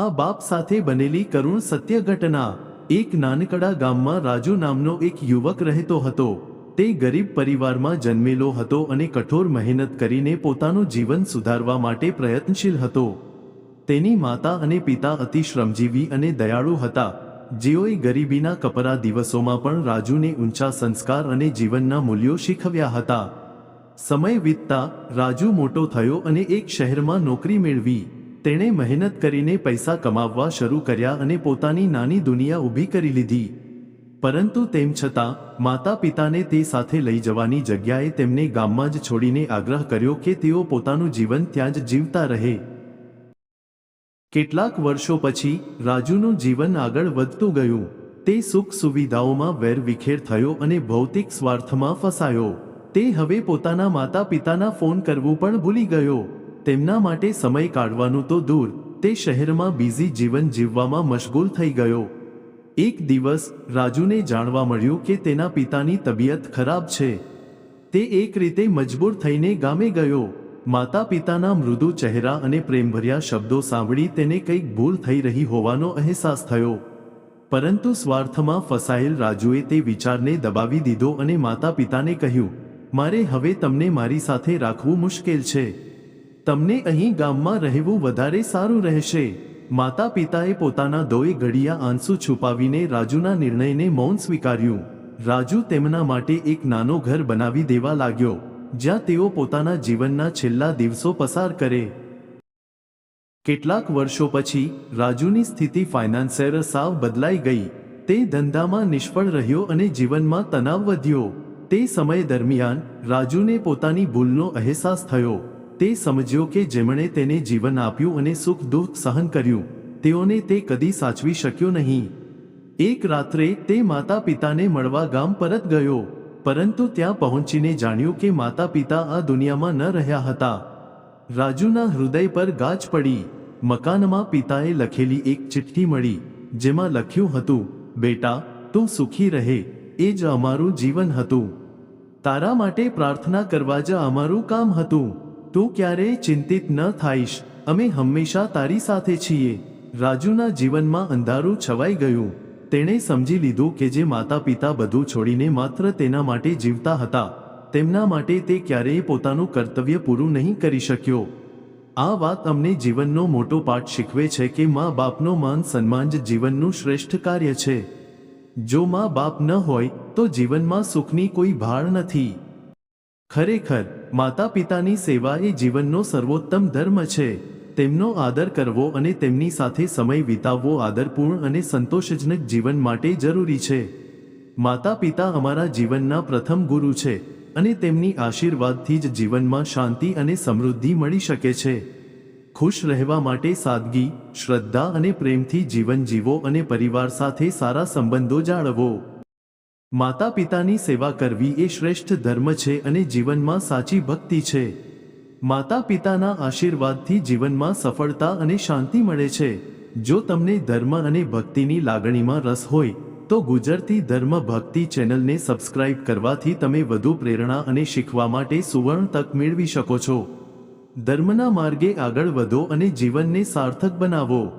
આ બાપ સાથે બનેલી કરુણ સત્ય ઘટના. એક નાનકડા ગામમાં રાજુ નામનો એક યુવક રહેતો હતો. તે ગરીબ પરિવારમાં જન્મેલો હતો અને કઠોર મહેનત કરીને પોતાનું જીવન સુધારવા માટે પ્રયત્નશીલ હતો. તેની માતા અને પિતા અતિ શ્રમજીવી અને દયાળુ હતા. જેઓએ ગરીબીના કપરા દિવસોમાં પણ રાજુને ઊંચા સંસ્કાર અને જીવનના મૂલ્યો શીખવ્યા હતા. સમય વીતતા રાજુ મોટો થયો અને એક શહેરમાં નોકરી મેળવી. તેણે મહેનત કરીને પૈસા કમાવવા શરૂ કર્યા અને પોતાની નાની દુનિયા ઊભી કરી લીધી. પરંતુ તેમ છતાં માતા પિતાને તે સાથે લઈ જવાની જગ્યાએ તેમને ગામમાં જ છોડીને આગ્રહ કર્યો કે તેઓ પોતાનું જીવન ત્યાં જ જીવતા રહે. કેટલાક વર્ષો પછી, રાજુનું જીવન આગળ વધતું ગયું. તે સુખ સુવિધાઓમાં વેરવિખેર થયો અને ભૌતિક સ્વાર્થમાં ફસાયો. તે હવે પોતાના માતા પિતાના ફોન કરવું પણ ભૂલી ગયો. તેમના માટે સમય કાઢવાનું તો દૂર, તે શહેરમાં બિઝી જીવન જીવવામાં મશગુલ થઈ ગયો. એક દિવસ, રાજુને જાણવા મળ્યું કે તેના પિતાની તબિયત ખરાબ છે. તે એક રીતે મજબૂર થઈને ગામે ગયો. માતા પિતાના મૃદુ ચહેરા અને પ્રેમભર્યા શબ્દો સાંભળી તેને કંઈક ભૂલ થઈ રહી હોવાનો અહેસાસ થયો. પરંતુ સ્વાર્થમાં ફસાયેલ રાજુએ તે વિચારને દબાવી દીધો અને માતા પિતાને કહ્યું, મારે હવે તમને મારી સાથે રાખવું મુશ્કેલ છે. તમને અહીં ગામમાં રહેવું વધારે સારું રહેશે. માતા પિતાએ પોતાના દોય ઘડિયા આંસુ છુપાવીને રાજુના નિર્ણયને મૌન સ્વીકાર્યું. રાજુ તેમના માટે એક નાનો ઘર બનાવી દેવા લાગ્યો, જ્યાં તેઓ પોતાના જીવનના છેલ્લા દિવસો પસાર કરે. કેટલાક વર્ષો પછી, રાજુની સ્થિતિ ફાઇનાન્સર સાવ બદલાઈ ગઈ. તે ધંધામાં નિષ્ફળ રહ્યો અને જીવનમાં તણાવ વધ્યો. તે સમય દરમિયાન, રાજુને પોતાની ભૂલનો અહેસાસ થયો. તે સમજ્યો કે જેમણે તેને જીવન આપ્યું અને સુખ દુઃખ સહન કર્યું, તેઓને તે કદી સાચવી શક્યો નહીં. એક રાત્રે તે માતા પિતાને મળવા ગામ પરત ગયો, પરંતુ ત્યાં પહોંચીને જાણ્યું કે માતા પિતા આ દુનિયામાં ન રહ્યા હતા. રાજુના હૃદય પર ગાજ પડી, મકાનમાં પિતાએ લખેલી એક ચિઠ્ઠી મળી, જેમાં લખ્યું હતું, બેટા, તું સુખી રહે, એ જ અમારું જીવન હતું. તારા માટે પ્રાર્થના કરવા જ અમારું કામ હતું. તું ક્યારેય ચિંતિત ન થાઈશ. અમે હંમેશા તારી સાથે છીએ. રાજુના જીવનમાં અંધારું છવાઈ ગયું. તેણે સમજી લીધું કે જે માતા પિતા બધું છોડીને માત્ર તેના માટે જીવતા હતા, તેમના માટે તે ક્યારેય પોતાનું કર્તવ્ય પૂરું નહીં કરી શક્યો. આ વાત અમને જીવનનો મોટો પાઠ શીખવે છે કે મા બાપનો માન સન્માન જ જીવનનું શ્રેષ્ઠ કાર્ય છે. જો મા બાપ ન હોય, તો જીવનમાં સુખની કોઈ ભાળ નથી. ખરેખર માતા પિતાની સેવા એ જીવનનો સર્વોત્તમ ધર્મ છે. તેમનો આદર કરવો અને તેમની સાથે સમય વિતાવવો આદરપૂર્ણ અને સંતોષજનક જીવન માટે જરૂરી છે. માતા પિતા અમારા જીવનના પ્રથમ ગુરુ છે અને તેમની આશીર્વાદથી જ જીવનમાં શાંતિ અને સમૃદ્ધિ મળી શકે છે. ખુશ રહેવા માટે સાદગી, શ્રદ્ધા અને પ્રેમથી જીવન જીવો અને પરિવાર સાથે સારા સંબંધો જાળવો. માતા પિતાની સેવા કરવી એ શ્રેષ્ઠ ધર્મ છે અને જીવનમાં સાચી ભક્તિ છે. માતા પિતાના આશીર્વાદથી જીવનમાં સફળતા અને શાંતિ મળે છે. જો તમને ધર્મ અને ભક્તિની લાગણીમાં રસ હોય, તો ગુજરતી ધર્મ ભક્તિ ચેનલને સબસ્ક્રાઇબ કરવાથી તમે વધુ પ્રેરણા અને શીખવા માટે સુવર્ણ તક મેળવી શકો છો. ધર્મના માર્ગે આગળ વધો અને જીવનને સાર્થક બનાવો.